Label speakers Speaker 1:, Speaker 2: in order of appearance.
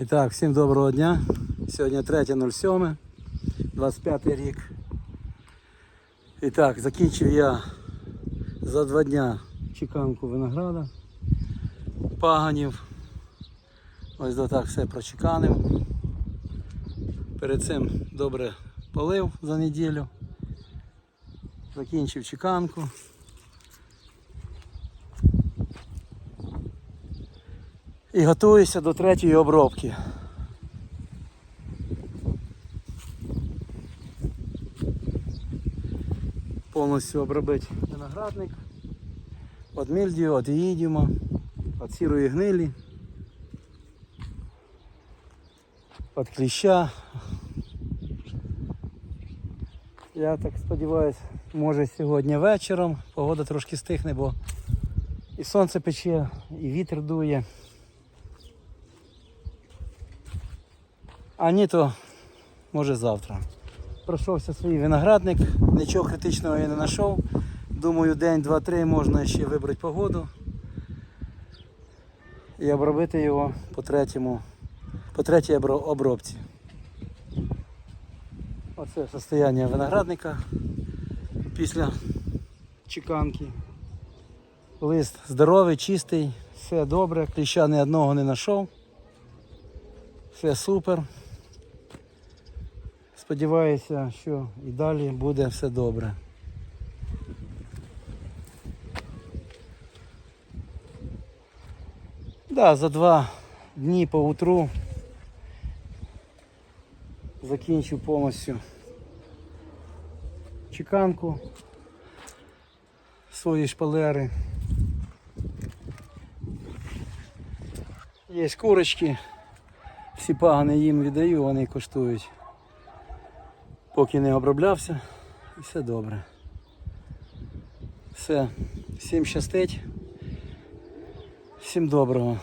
Speaker 1: І так, всім доброго дня. Сьогодні 3.07, 25 рік. І так, закінчив я за два дня чеканку винограда, паганів. Ось до так все прочеканив. Перед цим добре полив за неділю. Закінчив чеканку. І готуюся до третьої обробки. Повністю обробити виноградник від мільдію, від іїдіума, від сірої гнилі, від кліща. Я так сподіваюся, може сьогодні вечором. Погода трошки стихне, бо і сонце пече, і вітер дує. А ні, то може завтра. Пройшовся свій виноградник, нічого критичного я не знайшов. Думаю, день, два-три можна ще вибрати погоду і обробити його по третьому, по третій обробці. Оце состояння виноградника після чеканки. Лист здоровий, чистий, все добре, кліща ні одного не знайшов. Все супер. Сподіваюся, що і далі буде все добре. Да, за два дні по утру закінчу повністю чеканку свої шпалери. Є курочки, всі пагани їм віддаю, вони коштують. Поки не оброблявся, і все добре. Все, всім щастить, всім доброго.